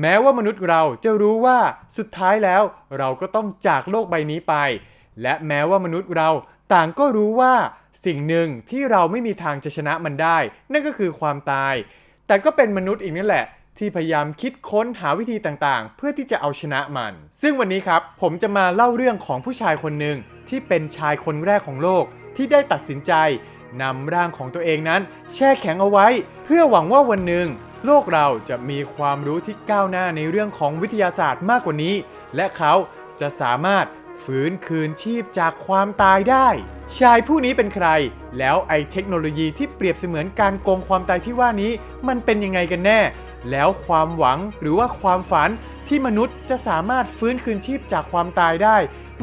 แม้ว่ามนุษย์เราจะรู้ว่าสุดท้ายแล้วเราก็ต้องจากโลกใบนี้ไป และแม้ว่ามนุษย์เราต่างก็รู้ว่าสิ่งหนึ่งที่เราไม่มีทางจะชนะมันได้ นั่นก็คือความตาย แต่ก็เป็นมนุษย์อีกนั่นแหละ ที่พยายามคิดค้นหาวิธีต่างๆ เพื่อที่จะเอาชนะมัน ซึ่งวันนี้ครับผมจะมาเล่าเรื่องของผู้ชายคนหนึ่งที่เป็นชายคนแรกของโลกที่ได้ตัดสินใจนำร่างของตัวเองนั้น แช่แข็งเอาไว้ เพื่อหวังว่าวันหนึ่ง โลกเราจะมีความรู้ที่ก้าวหน้าในเรื่องของวิทยาศาสตร์มากกว่านี้ และเขาจะสามารถฟื้นคืนชีพจากความตายได้ ชายผู้นี้เป็นใคร แล้วไอเทคโนโลยีที่เปรียบเสมือนการโกงความตายที่ว่านี้ มันเป็นยังไงกันแน่ แล้วความหวังหรือว่าความฝันที่มนุษย์จะสามารถฟื้นคืนชีพจากความตายได้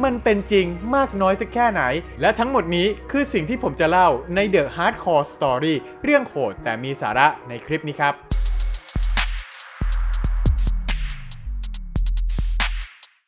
มันเป็นจริงมากน้อยสักแค่ไหน และทั้งหมดนี้คือสิ่งที่ผมจะเล่าใน The Hardcore Story เรื่องโหดแต่มีสาระในคลิปนี้ครับ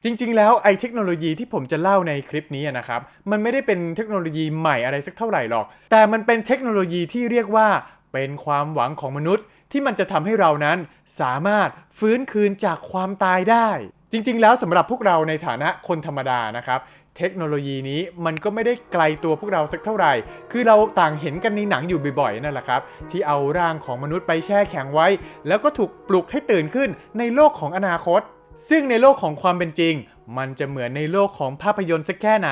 จริงๆ แล้วไอเทคโนโลยีที่ผมจะเล่าในคลิปนี้นะครับ มันไม่ได้เป็นเทคโนโลยีใหม่อะไรสักเท่าไหร่หรอก แต่มันเป็นเทคโนโลยีที่เรียกว่าเป็นความหวังของมนุษย์ ที่มันจะทำให้เรานั้นสามารถฟื้นคืนจากความตายได้ จริง ๆ แล้วสำหรับพวกเราในฐานะคนธรรมดานะครับเทคโนโลยีนี้มันก็ไม่ได้ไกลตัวพวกเราสักเท่าไหร่ คือเราต่างเห็นกันในหนังอยู่บ่อยๆนั่นแหละครับ ที่เอาร่างของมนุษย์ไปแช่แข็งไว้ แล้วก็ถูกปลุกให้ตื่นขึ้นในโลกของอนาคต ซึ่งในโลกของความเป็นจริง มันจะเหมือนในโลกของภาพยนตร์สักแค่ไหน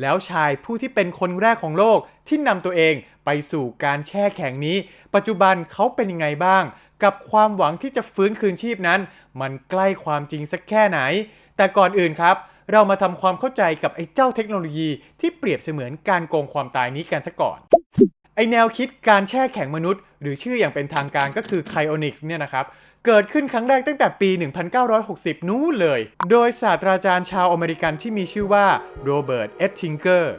แล้วชายผู้ที่เป็นคนแรกของโลกที่นำตัวเองไปสู่การแช่แข็งนี้ ปัจจุบันเขาเป็นยังไงบ้าง กับความหวังที่จะฟื้นคืนชีพนั้น มันใกล้ความจริงสักแค่ไหน แต่ก่อนอื่นครับ เรามาทำความเข้าใจกับไอ้เจ้าเทคโนโลยีที่เปรียบเสมือนการโกงความตายนี้กันซะก่อน ไอแนวคิดการแช่แข็งมนุษย์ หรือชื่ออย่างเป็นทางการก็คือ Cryonics เนี่ยนะครับ เกิดขึ้นครั้งแรกตั้งแต่ปี 1960 นู้นเลย โดยศาสตราจารย์ชาวอเมริกันที่มีชื่อว่าโรเบิร์ตเอตทิงเกอร์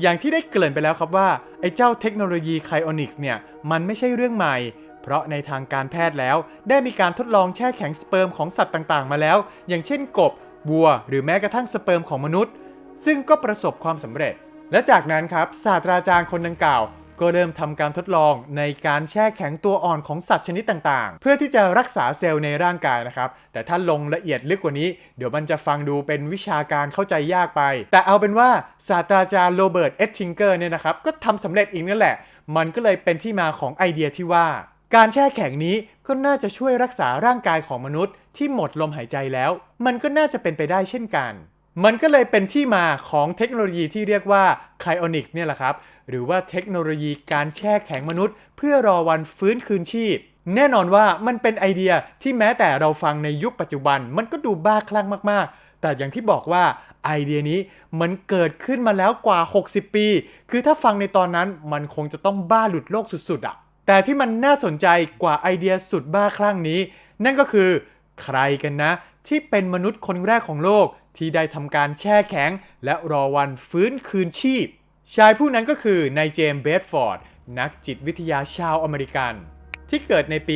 อย่างที่ได้เกริ่นไปแล้วครับว่า ไอ้เจ้าเทคโนโลยี Cryonics เนี่ย มันไม่ใช่เรื่องใหม่ เพราะในทางการแพทย์แล้ว ได้มีการทดลองแช่แข็งสเปิร์มของสัตว์ต่างๆ มาแล้ว อย่างเช่นกบวัว หรือแม้กระทั่งสเปิร์มของมนุษย์ ซึ่งก็ประสบความสำเร็จ และจากนั้นครับศาสตราจารย์คนดังกล่าว ก็เริ่มทำการทดลองในการแช่แข็งตัวอ่อนของสัตว์ชนิดต่างๆ เพื่อที่จะรักษาเซลล์ในร่างกายนะครับ แต่ถ้าลงละเอียดลึกกว่านี้ เดี๋ยวมันจะฟังดูเป็นวิชาการเข้าใจยากไป แต่เอาเป็นว่าศาสตราจารย์โรเบิร์ต เอตทิงเกอร์เนี่ยนะครับ ก็ทำสำเร็จอีกนั่นแหละ มันก็เลยเป็นที่มาของไอเดียที่ว่า การแช่แข็งนี้ก็น่าจะช่วยรักษาร่างกายของมนุษย์ ที่หมดลมหายใจแล้ว มันก็น่าจะเป็นไปได้เช่นกัน มันก็เลยเป็นที่มาของเทคโนโลยีที่เรียกว่า Cryonics เนี่ยแหละครับ หรือว่าเทคโนโลยีการแช่แข็งมนุษย์ เพื่อรอวันฟื้นคืนชีพ แน่นอนว่ามันเป็นไอเดียที่แม้แต่เราฟังในยุคปัจจุบัน มันก็ดูบ้าคลั่งมากๆ แต่อย่างที่บอกว่าไอเดียนี้มันเกิดขึ้นมาแล้วกว่า 60 ปี คือถ้าฟังในตอนนั้นมันคงจะต้องบ้าหลุดโลกสุดๆอะแต่ที่มันน่าสนใจกว่าไอเดียสุดบ้าคลั่งนี้ นั่นก็คือ ใครกันนะ ที่เป็นมนุษย์คนแรกของโลก ที่ได้ทำการแช่แข็ง และรอวันฟื้นคืนชีพ ชายผู้นั้นก็คือนายเจมส์เบดฟอร์ด นักจิตวิทยาชาวอเมริกัน ที่เกิดในปี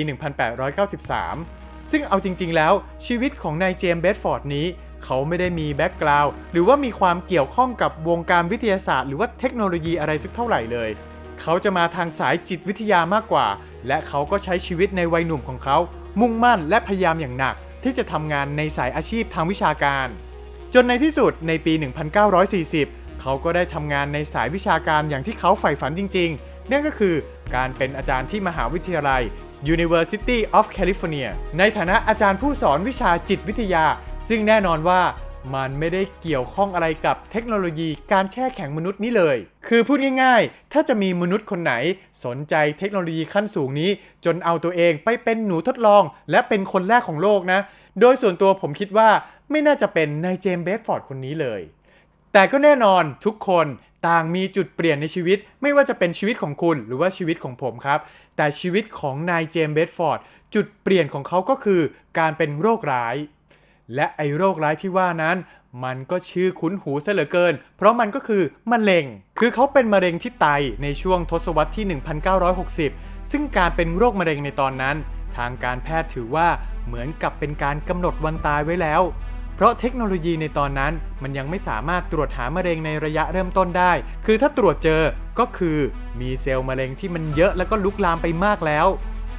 1893 ซึ่งเอาจริง ๆ แล้วชีวิตของนายเจมส์เบดฟอร์ดนี้เขาไม่ได้มีแบ็กกราวด์หรือว่ามีความเกี่ยวข้องกับวงการวิทยาศาสตร์หรือว่าเทคโนโลยีอะไรสักเท่าไหร่เลย เขาจะมาทางสายจิตวิทยามากกว่า และเขาก็ใช้ชีวิตในวัยหนุ่มของเขา มุ่งมั่นและพยายามอย่างหนัก ที่จะทำงานในสายอาชีพทางวิชาการ จนในที่สุดในปี 1940 เขาก็ได้ทำงานในสายวิชาการอย่างที่เขาใฝ่ฝันจริงๆ นั่นก็คือการเป็นอาจารย์ที่มหาวิทยาลัย University of California ในฐานะอาจารย์ผู้สอนวิชาจิตวิทยา ซึ่งแน่นอนว่า มันไม่ได้เกี่ยวข้องอะไรกับเทคโนโลยีการแช่แข็งมนุษย์นี้เลย คือพูดง่ายๆ ถ้าจะมีมนุษย์คนไหนสนใจเทคโนโลยีขั้นสูงนี้ จนเอาตัวเองไปเป็นหนูทดลอง และเป็นคนแรกของโลกนะ โดยส่วนตัวผมคิดว่าไม่น่าจะเป็นนายเจมส์เบฟฟอร์ดคนนี้เลย แต่ก็แน่นอนทุกคนต่างมีจุดเปลี่ยนในชีวิต ไม่ว่าจะเป็นชีวิตของคุณหรือว่าชีวิตของผมครับ แต่ชีวิตของนายเจมส์เบดฟอร์ดจุดเปลี่ยนของเขาก็คือการเป็นโรคร้าย และไอโรคร้ายที่ว่านั้น มันก็ชื่อคุ้นหูซะเหลือเกิน เพราะมันก็คือมะเร็ง คือเขาเป็นมะเร็งที่ไตในช่วงทศวรรษที่ 1960 ซึ่งการเป็นโรคมะเร็งในตอนนั้น ทางการแพทย์ถือว่าเหมือนกับเป็นการกำหนดวันตายไว้แล้ว เพราะเทคโนโลยีในตอนนั้นมันยังไม่สามารถตรวจหามะเร็งในระยะเริ่มต้นได้ คือถ้าตรวจเจอก็คือมีเซลล์มะเร็งที่มันเยอะแล้วก็ลุกลามไปมากแล้ว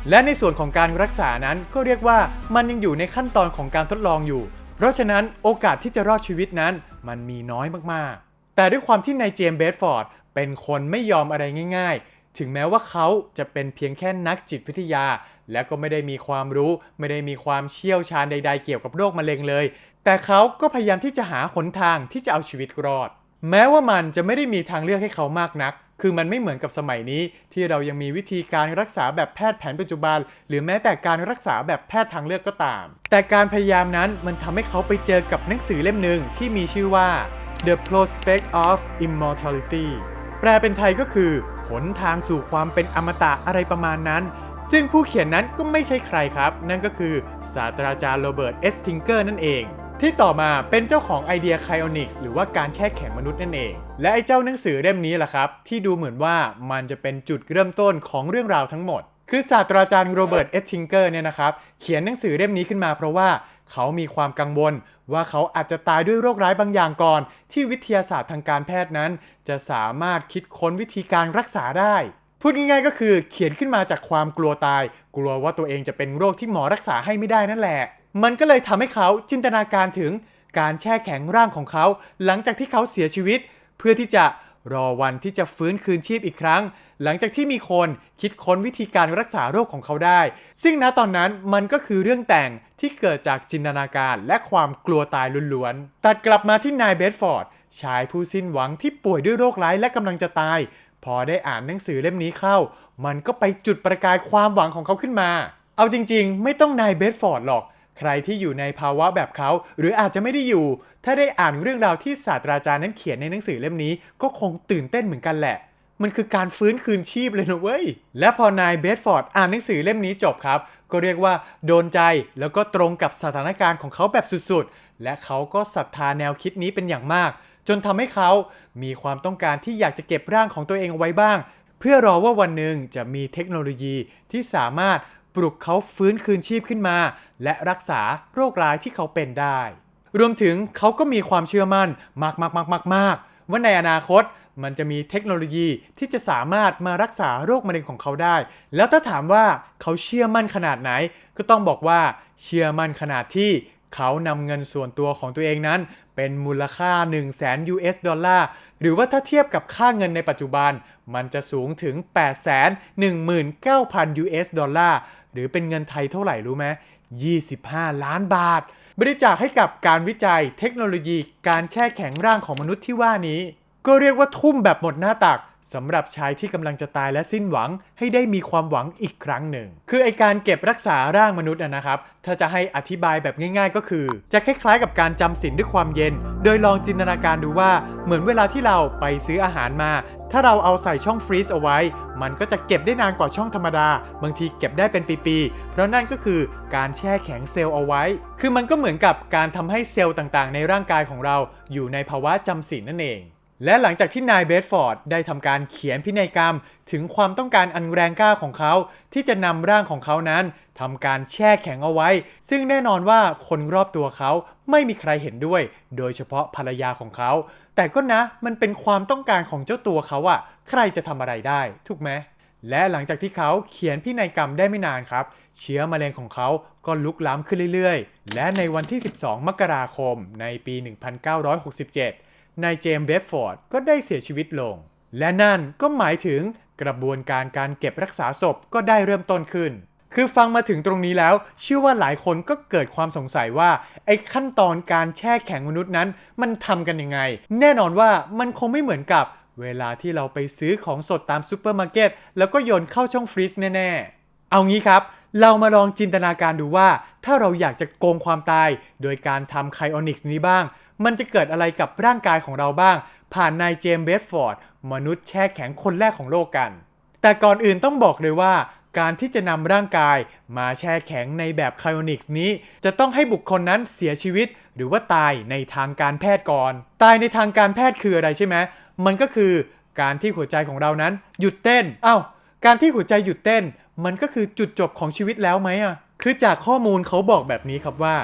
และในส่วนของการรักษานั้นก็เรียกว่ามันยังอยู่ในขั้นตอนของการทดลองอยู่ เพราะฉะนั้นโอกาสที่จะรอดชีวิตนั้นมันมีน้อยมากๆ แต่ด้วยความที่นายเจมส์เบสฟอร์ดเป็นคนไม่ยอมอะไรง่าย ๆ ถึงแม้ว่าเขาจะเป็นเพียงแค่นักจิตวิทยา และก็ไม่ได้มีความรู้ ไม่ได้มีความเชี่ยวชาญใด ๆ เกี่ยวกับโรคมะเร็งเลย แต่เขาก็พยายามที่จะหาหนทางที่จะเอาชีวิตรอด แม้ว่ามันจะไม่ได้มีทางเลือกให้เขามากนัก คือมันไม่เหมือนกับสมัยนี้ ที่เรายังมีวิธีการรักษาแบบแพทย์แผนปัจจุบัน หรือแม้แต่การรักษาแบบแพทย์ทางเลือกก็ตาม แต่การพยายามนั้นมันทำให้เขาไปเจอกับหนังสือเล่มหนึ่งที่มีชื่อว่า The Prospect of Immortality แปลเป็นไทยก็คือหนทางสู่ความเป็นอมตะอะไรประมาณนั้น ซึ่งผู้เขียนนั้นก็ไม่ใช่ใครครับ นั่นก็คือศาสตราจารย์โรเบิร์ตเอสทิงเกอร์นั่นเอง ที่ต่อมาเป็นเจ้าของไอเดียไคออนิกส์หรือว่าการแช่แข็งมนุษย์นั่นเอง และไอเจ้าหนังสือเล่มนี้แหละครับ ที่ดูเหมือนว่ามันจะเป็นจุดเริ่มต้นของเรื่องราวทั้งหมด คือศาสตราจารย์โรเบิร์ตเอสทิงเกอร์เนี่ยนะครับ เขียนหนังสือเล่มนี้ขึ้นมาเพราะว่าเขามีความกังวลว่าเขาอาจจะตายด้วยโรคร้ายบางอย่างก่อน ที่วิทยาศาสตร์ทางการแพทย์นั้น จะสามารถคิดค้นวิธีการรักษาได้พูดง่ายๆก็คือเขียนขึ้นมาจากความกลัวตาย กลัวว่าตัวเองจะเป็นโรคที่หมอรักษาให้ไม่ได้นั่นแหละ มันก็เลยทำให้เขาจินตนาการถึงการแช่แข็งร่างของเขา หลังจากที่เขาเสียชีวิต เพื่อที่จะรอวันที่จะฟื้นคืนชีพอีกครั้ง หลังจากที่มีคนคิดค้นวิธีการรักษาโรคของเขาได้ ซึ่งณตอนนั้นมันก็คือเรื่องแต่งที่เกิดจากจินตนาการและความกลัวตายล้วนๆ ตัดกลับมาที่นายเบดฟอร์ดชายผู้สิ้นหวังที่ป่วยด้วยโรคร้ายและกำลังจะตาย พอได้อ่านหนังสือเล่มนี้เข้า มันก็ไปจุดประกายความหวังของเขาขึ้นมา เอาจริงๆ ไม่ต้องนายเบดฟอร์ดหรอก ใครที่อยู่ในภาวะแบบเขา หรืออาจจะไม่ได้อยู่ ถ้าได้อ่านเรื่องราวที่ศาสตราจารย์นั้นเขียนในหนังสือเล่มนี้ ก็คงตื่นเต้นเหมือนกันแหละ มันคือการฟื้นคืนชีพเลยนะเว้ย และพอนายเบดฟอร์ดอ่านหนังสือเล่มนี้จบครับ ก็เรียกว่าโดนใจแล้วก็ตรงกับสถานการณ์ของเขาแบบสุดๆ และเขาก็ศรัทธาแนวคิดนี้เป็นอย่างมาก จนทำให้เขามีความต้องการที่อยากจะเก็บร่างของตัวเองเอาไว้บ้าง เพื่อรอว่าวันหนึ่งจะมีเทคโนโลยีที่สามารถ ปลุกเขาฟื้นคืนชีพขึ้นมา และรักษาโรคร้ายที่เขาเป็นได้ รวมถึงเขาก็มีความเชื่อมั่นมากๆๆๆๆว่าในอนาคตมันจะมีเทคโนโลยีที่จะสามารถมารักษาโรคมะเร็งของเขาได้ แล้วถ้าถามว่าเขาเชื่อมั่นขนาดไหน ก็ต้องบอกว่าเชื่อมั่นขนาดที่เขานำเงินส่วนตัวของตัวเองนั้น เป็นมูลค่า 1 0 0 0 0แสน US ดอลลาร์ หรือว่าถ้าเทียบกับค่าเงินในปัจจุบัน มันจะสูงถึง 8 1 9 0 0 0 US ดอลลาร์ รือเป็นเงินไทยเท่าไหร่รู้ไหม25 ล้านบาท บริจาคให้กับการวิจัยเทคโนโลยี การแช่แข็งร่างของมนุษย์ที่ว่านี้ ก็เรียกว่าทุ่มแบบหมดหน้าตัก สำหรับชายที่กำลังจะตายและสิ้นหวังให้ได้มีความหวังอีกครั้งหนึ่ง คือไอการเก็บรักษาร่างมนุษย์นะครับ ถ้าจะให้อธิบายแบบง่าย ๆ ก็คือ จะคล้ายๆ กับการจำศีลด้วยความเย็น โดยลองจินตนาการดูว่าเหมือนเวลาที่เราไปซื้ออาหารมา ถ้าเราเอาใส่ช่องฟรีซเอาไว้ มันก็จะเก็บได้นานกว่าช่องธรรมดา บางทีเก็บได้เป็นปีๆ เพราะนั่นก็คือการแช่แข็งเซลล์เอาไว้ คือมันก็เหมือนกับการทำให้เซลล์ต่างๆ ในร่างกายของเราอยู่ในภาวะจำศีลนั่นเอง และหลังจากที่นายเบสฟอร์ดได้ทำการเขียนพินัยกรรม ถึงความต้องการอันแรงกล้าของเขา ที่จะนำร่างของเขานั้นทำการแช่แข็งเอาไว้ ซึ่งแน่นอนว่าคนรอบตัวเขาไม่มีใครเห็นด้วย โดยเฉพาะภรรยาของเขา แต่ก็นะมันเป็นความต้องการของเจ้าตัวเขาอะใครจะทำอะไรได้ถูกไหมและหลังจากที่เขาเขียนพินัยกรรมได้ไม่นานครับ เชื้อมะเร็งของเขาก็ลุกล้ำขึ้นเรื่อยๆ และในวันที่ 12 มกราคมในปี 1967 นายเจมส์เบฟฟอร์ดก็ได้เสียชีวิตลง และนั่นก็หมายถึงกระบวนการการเก็บรักษาศพก็ได้เริ่มต้นขึ้น คือฟังมาถึงตรงนี้แล้ว เชื่อว่าหลายคนก็เกิดความสงสัยว่า ไอ้ขั้นตอนการแช่แข็งมนุษย์นั้น มันทำกันยังไง แน่นอนว่ามันคงไม่เหมือนกับเวลาที่เราไปซื้อของสดตามซูเปอร์มาร์เก็ตแล้วก็โยนเข้าช่องฟรีซแน่ๆ เอางี้ครับ เรามาลองจินตนาการดูว่า ถ้าเราอยากจะโกงความตาย โดยการทำไคออนิกส์นี้บ้าง มันจะเกิดอะไรกับร่างกายของเราบ้าง ผ่านนายเจมส์เบสฟอร์ดมนุษย์แช่แข็งคนแรกของโลกกัน แต่ก่อนอื่นต้องบอกเลยว่า การที่จะนำร่างกายมาแช่แข็งในแบบไคออนิกส์นี้ จะต้องให้บุคคลนั้นเสียชีวิต หรือว่าตายในทางการแพทย์ก่อน ตายในทางการแพทย์คืออะไรใช่ไหมมันก็คือการที่หัวใจของเรานั้น หยุดเต้นเอ้าการที่หัวใจหยุดเต้น มันก็คือจุดจบของชีวิตแล้วไหมอะคือจากข้อมูลเขาบอกแบบนี้ครับว่า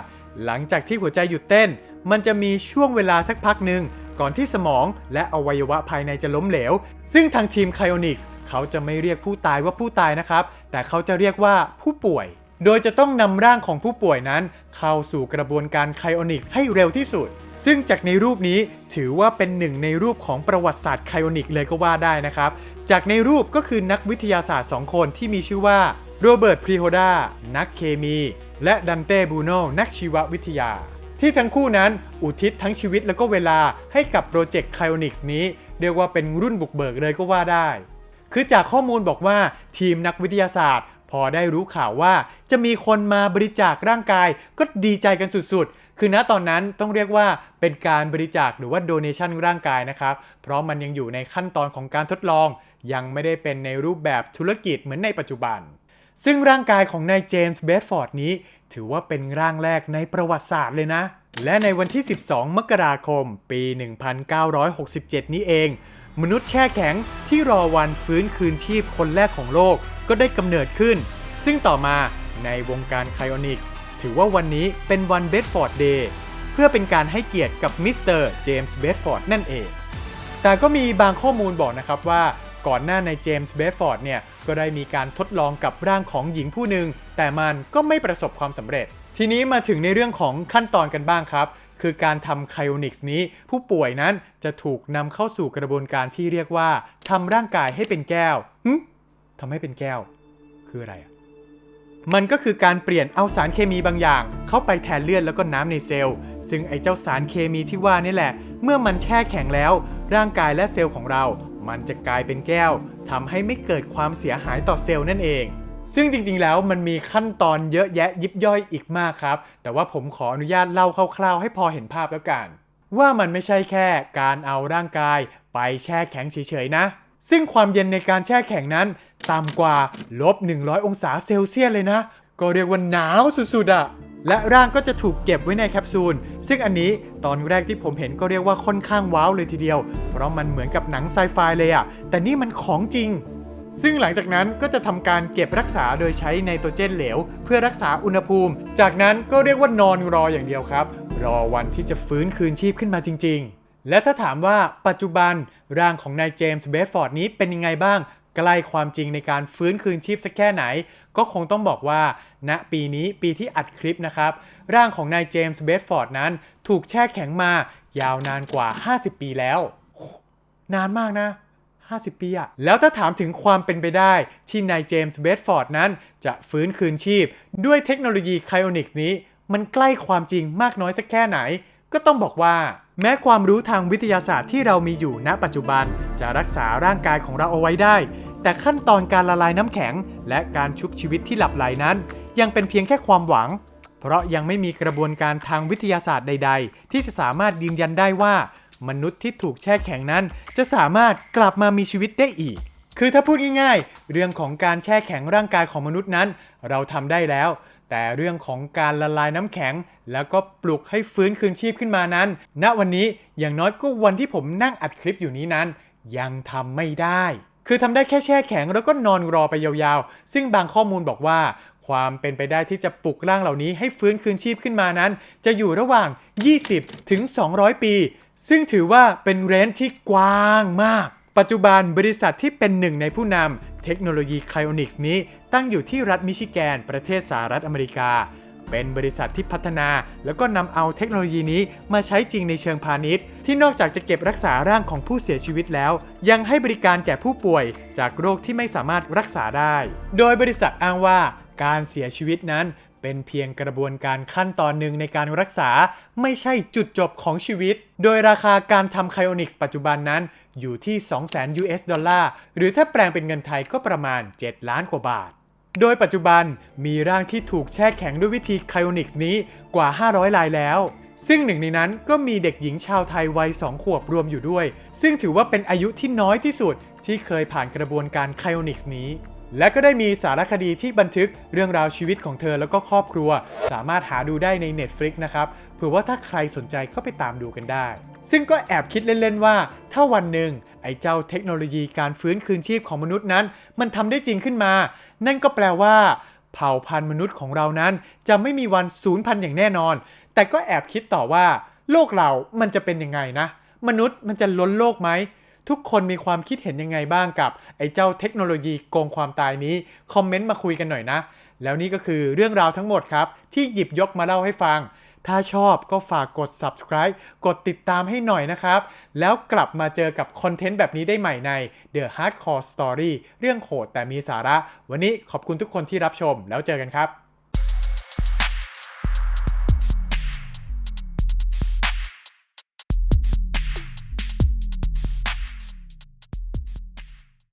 หลังจากที่หัวใจหยุดเต้น มันจะมีช่วงเวลาสักพักหนึ่งก่อนที่สมองและอวัยวะภายในจะล้มเหลว ซึ่งทางทีมไคโอนิกส์เขาจะไม่เรียกผู้ตายว่าผู้ตายนะครับ แต่เขาจะเรียกว่าผู้ป่วย โดยจะต้องนำร่างของผู้ป่วยนั้น เข้าสู่กระบวนการไคโอนิกส์ให้เร็วที่สุด ซึ่งจากในรูปนี้ถือว่าเป็นหนึ่งในรูปของประวัติศาสตร์ไคโอนิกเลยก็ว่าได้นะครับ จากในรูปก็คือนักวิทยาศาสตร์ 2 คนที่มีชื่อว่าโรเบิร์ตพรีโฮดานักเคมี และดันเต้บูโนนักชีววิทยา ที่ทั้งคู่นั้นอุทิศทั้งชีวิตแล้วก็เวลาให้กับโปรเจกต์ไคโอนิกส์นี้ เรียกว่าเป็นรุ่นบุกเบิกเลยก็ว่าได้ คือจากข้อมูลบอกว่าทีมนักวิทยาศาสตร์ พอได้รู้ข่าวว่าจะมีคนมาบริจาคร่างกายก็ดีใจกันสุดๆ คือณตอนนั้นต้องเรียกว่าเป็นการบริจาคหรือว่า donation ร่างกายนะครับ เพราะมันยังอยู่ในขั้นตอนของการทดลอง ยังไม่ได้เป็นในรูปแบบธุรกิจเหมือนในปัจจุบัน ซึ่งร่างกายของนายเจมส์เบสฟอร์ดนี้ ถือว่าเป็นร่างแรกในประวัติศาสตร์เลยนะ และในวันที่ 12 มกราคม ปี 1967 นี้เอง มนุษย์แช่แข็งที่รอวันฟื้นคืนชีพคนแรกของโลกก็ได้กำเนิดขึ้น ซึ่งต่อมาในวงการไคโอนิกส์ถือว่าวันนี้เป็นวันเบสฟอร์ดเดย์เพื่อเป็นการให้เกียรติกับมิสเตอร์เจมส์เบสฟอร์ดนั่นเอง แต่ก็มีบางข้อมูลบอกนะครับว่า ก่อนหน้าในเจมส์เบสฟอร์ดเนี่ยก็ได้มีการทดลองกับร่างของหญิงผู้หนึ่งแต่มันก็ไม่ประสบความสำเร็จ ทีนี้มาถึงในเรื่องของขั้นตอนกันบ้างครับ คือการทำไคโอนิกส์นี้ ผู้ป่วยนั้นจะถูกนำเข้าสู่กระบวนการที่เรียกว่าทำร่างกายให้เป็นแก้วหึทำให้เป็นแก้ว คืออะไรอะมันก็คือการเปลี่ยนเอาสารเคมีบางอย่าง เข้าไปแทนเลือดแล้วก็น้ำในเซลล์ ซึ่งไอ้เจ้าสารเคมีที่ว่านี่แหละ เมื่อมันแช่แข็งแล้ว ร่างกายและเซลล์ของเรา มันจะกลายเป็นแก้วทำให้ไม่เกิดความเสียหายต่อเซลล์นั่นเอง ซึ่งจริงๆแล้วมันมีขั้นตอนเยอะแยะยิบย่อยอีกมากครับ แต่ว่าผมขออนุญาตเล่าคร่าวๆ ให้พอเห็นภาพแล้วกัน ว่ามันไม่ใช่แค่การเอาร่างกายไปแช่แข็งเฉยๆนะ ซึ่งความเย็นในการแช่แข็งนั้นต่ำกว่าลบ100 องศาเซลเซียสเลยนะ ก็เรียกว่าหนาวสุดๆอะ และร่างก็จะถูกเก็บไว้ในแคปซูล ซึ่งอันนี้ตอนแรกที่ผมเห็นก็เรียกว่าค่อนข้างว้าวเลยทีเดียว เพราะมันเหมือนกับหนังไซไฟเลยอะแต่นี่มันของจริง ซึ่งหลังจากนั้นก็จะทำการเก็บรักษาโดยใช้ไนโตรเจนเหลว เพื่อรักษาอุณหภูมิ จากนั้นก็เรียกว่านอนรออย่างเดียวครับ รอวันที่จะฟื้นคืนชีพขึ้นมาจริง ๆ และถ้าถามว่าปัจจุบันร่างของนายเจมส์เบสฟอร์ดนี้เป็นยังไงบ้าง ใกล้ความจริงในการฟื้นคืนชีพสักแค่ไหน ก็คงต้องบอกว่า ณปีนี้ปีที่อัดคลิปนะครับ ร่างของนายเจมส์เบสฟอร์ดนั้น ถูกแช่แข็งมายาวนานกว่า 50 ปีแล้ว นานมากนะ 50 ปีอะแล้วถ้าถามถึงความเป็นไปได้ที่นายเจมส์เบสฟอร์ดนั้น จะฟื้นคืนชีพ ด้วยเทคโนโลยีไคโอนิกส์นี้ มันใกล้ความจริงมากน้อยสักแค่ไหน ก็ต้องบอกว่า แม้ความรู้ทางวิทยาศาสตร์ที่เรามีอยู่ณปัจจุบัน จะรักษาร่างกายของเราเอาไว้ได้ แต่ขั้นตอนการละลายน้ำแข็ง และการชุบชีวิตที่หลับไหลนั้น ยังเป็นเพียงแค่ความหวัง เพราะยังไม่มีกระบวนการทางวิทยาศาสตร์ใด ๆ ที่จะสามารถยืนยันได้ว่า มนุษย์ที่ถูกแช่แข็งนั้น จะสามารถกลับมามีชีวิตได้อีก คือถ้าพูดง่ายๆ เรื่องของการแช่แข็งร่างกายของมนุษย์นั้น เราทำได้แล้ว แต่เรื่องของการละลายน้ำแข็ง แล้วก็ปลุกให้ฟื้นคืนชีพขึ้นมานั้น ณวันนี้อย่างน้อยก็วันที่ผมนั่งอัดคลิปอยู่นี้นั้น ยังทำไม่ได้ คือทำได้แค่แช่แข็งแล้วก็นอนรอไปยาวๆ ซึ่งบางข้อมูลบอกว่า ความเป็นไปได้ที่จะปลุกร่างเหล่านี้ให้ฟื้นคืนชีพขึ้นมานั้น จะอยู่ระหว่าง 20 ถึง 200 ปี ซึ่งถือว่าเป็นเรนจ์ที่กว้างมากปัจจุบันบริษัทที่เป็นหนึ่งในผู้นำ เทคโนโลยีไคโอนิกส์นี้ตั้งอยู่ที่รัฐมิชิแกน ประเทศสหรัฐอเมริกา เป็นบริษัทที่พัฒนา แล้วก็นำเอาเทคโนโลยีนี้มาใช้จริงในเชิงพาณิชย์ ที่นอกจากจะเก็บรักษาร่างของผู้เสียชีวิตแล้ว ยังให้บริการแก่ผู้ป่วยจากโรคที่ไม่สามารถรักษาได้ โดยบริษัทอ้างว่าการเสียชีวิตนั้น เป็นเพียงกระบวนการขั้นตอนหนึ่งในการรักษาไม่ใช่จุดจบของชีวิต โดยราคาการทำไคโอนิกส์ปัจจุบันนั้นอยู่ที่ 200,000 US ดอลลาร์ หรือถ้าแปลงเป็นเงินไทยก็ประมาณ 7 ล้านกว่าบาท โดยปัจจุบันมีร่างที่ถูกแช่แข็งด้วยวิธีไคโอนิกส์นี้กว่า 500รายแล้ว ซึ่งหนึ่งในนั้นก็มีเด็กหญิงชาวไทยวัย 2 ขวบรวมอยู่ด้วย ซึ่งถือว่าเป็นอายุที่น้อยที่สุดที่เคยผ่านกระบวนการไคโอนิกส์นี้ และก็ได้มีสารคดีที่บันทึกเรื่องราวชีวิตของเธอแล้วก็ครอบครัว สามารถหาดูได้ใน Netflix นะครับเผื่อว่าถ้าใครสนใจก็ไปตามดูกันได้ ซึ่งก็แอบคิดเล่น ๆ ว่า ถ้าวันหนึ่งไอ้เจ้าเทคโนโลยีการฟื้นคืนชีพของมนุษย์นั้น มันทำได้จริงขึ้นมา นั่นก็แปลว่า เผ่าพันธุ์มนุษย์ของเรานั้น จะไม่มีวันสูญพันธุ์อย่างแน่นอน แต่ก็แอบคิดต่อว่า โลกเรามันจะเป็นยังไงนะ มนุษย์มันจะล้นโลกไหม ทุกคนมีความคิดเห็นยังไงบ้างกับ ไอ้เจ้าเทคโนโลยีโกงความตายนี้ คอมเมนต์มาคุยกันหน่อยนะ แล้วนี่ก็คือเรื่องราวทั้งหมดครับ ที่หยิบยกมาเล่าให้ฟัง ถ้าชอบก็ฝากกด subscribe กดติดตามให้หน่อยนะครับ แล้วกลับมาเจอกับคอนเทนต์แบบนี้ได้ใหม่ใน The Hardcore Story เรื่องโหดแต่มีสาระ วันนี้ขอบคุณทุกคนที่รับชมแล้วเจอกันครับ